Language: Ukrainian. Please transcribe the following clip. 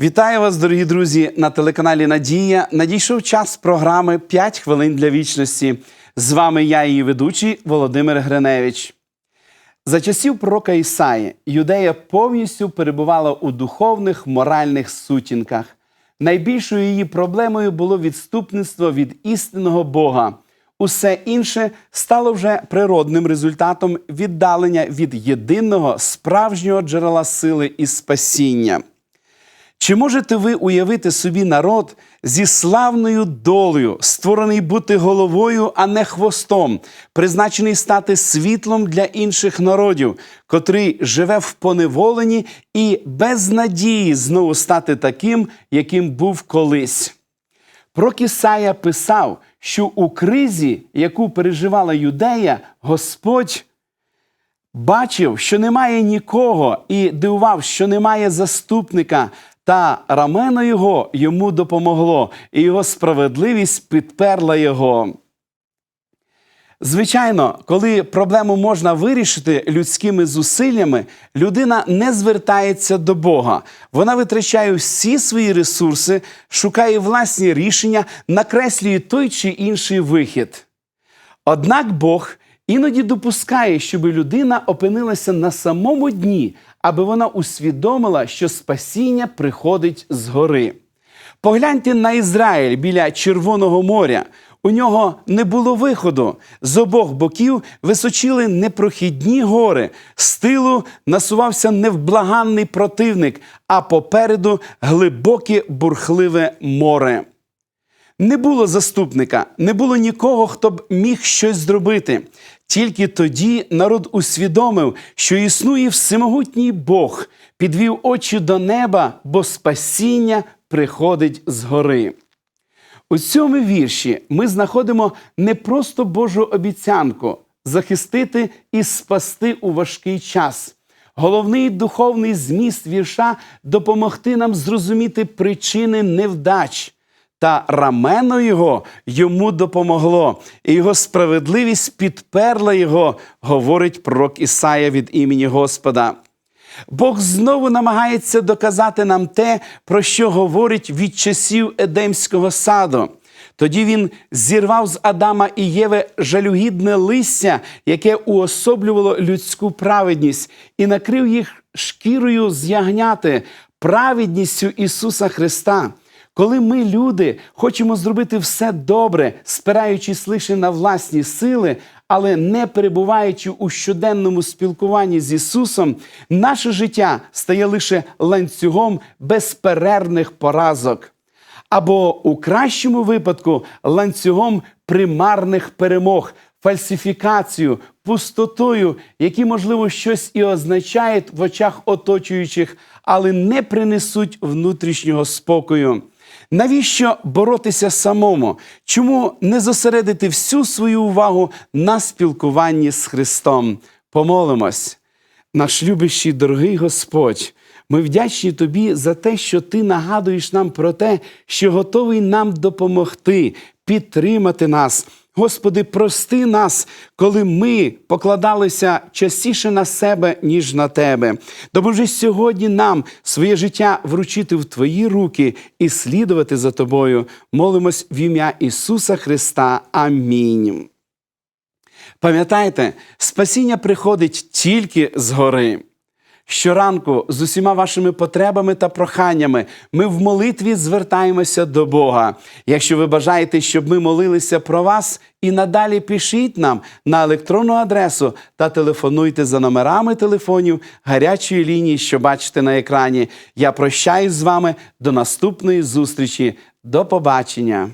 Вітаю вас, дорогі друзі, на телеканалі Надія. Надійшов час програми «5 хвилин для вічності. З вами я, її ведучий Володимир Гриневич. За часів пророка Ісаї юдея повністю перебувала у духовних моральних сутінках. Найбільшою її проблемою було відступництво від істинного Бога. Усе інше стало вже природним результатом віддалення від єдиного справжнього джерела сили і спасіння. Чи можете ви уявити собі народ зі славною долею, створений бути головою, а не хвостом, призначений стати світлом для інших народів, котрий живе в поневоленні і без надії знову стати таким, яким був колись? Пророк Ісая писав, що у кризі, яку переживала юдея, Господь бачив, що немає нікого, і дивував, що немає заступника. Та рамено його йому допомогло, і його справедливість підперла його. Звичайно, коли проблему можна вирішити людськими зусиллями, людина не звертається до Бога. Вона витрачає всі свої ресурси, шукає власні рішення, накреслює той чи інший вихід. Однак Бог іноді допускає, щоб людина опинилася на самому дні, аби вона усвідомила, що спасіння приходить згори. Погляньте на Ізраїль біля Червоного моря. У нього не було виходу. З обох боків височили непрохідні гори. З тилу насувався невблаганний противник, а попереду глибоке бурхливе море. Не було заступника, не було нікого, хто б міг щось зробити. Тільки тоді народ усвідомив, що існує всемогутній Бог, підвів очі до неба, бо спасіння приходить згори. У цьому вірші ми знаходимо не просто Божу обіцянку захистити і спасти у важкий час. Головний духовний зміст вірша допомогти нам зрозуміти причини невдач. Та рамено його йому допомогло, і його справедливість підперла його, говорить пророк Ісая від імені Господа. Бог знову намагається доказати нам те, про що говорить від часів Едемського саду. Тоді він зірвав з Адама і Єви жалюгідне листя, яке уособлювало людську праведність, і накрив їх шкірою з ягняти, праведністю Ісуса Христа. Коли ми, люди, хочемо зробити все добре, спираючись лише на власні сили, але не перебуваючи у щоденному спілкуванні з Ісусом, наше життя стає лише ланцюгом безперервних поразок. Або у кращому випадку ланцюгом примарних перемог, фальсифікацію, пустотою, які, можливо, щось і означають в очах оточуючих, але не принесуть внутрішнього спокою. Навіщо боротися самому? Чому не зосередити всю свою увагу на спілкуванні з Христом? Помолимось. Наш любящий дорогий Господь, ми вдячні Тобі за те, що Ти нагадуєш нам про те, що готовий нам допомогти, підтримати нас. Господи, прости нас, коли ми покладалися частіше на себе, ніж на Тебе. Допоможи сьогодні нам своє життя вручити в Твої руки і слідувати за Тобою. Молимось в ім'я Ісуса Христа. Амінь. Пам'ятайте, спасіння приходить тільки згори. Щоранку з усіма вашими потребами та проханнями ми в молитві звертаємося до Бога. Якщо ви бажаєте, щоб ми молилися про вас, і надалі пишіть нам на електронну адресу та телефонуйте за номерами телефонів гарячої лінії, що бачите на екрані. Я прощаюсь з вами до наступної зустрічі. До побачення!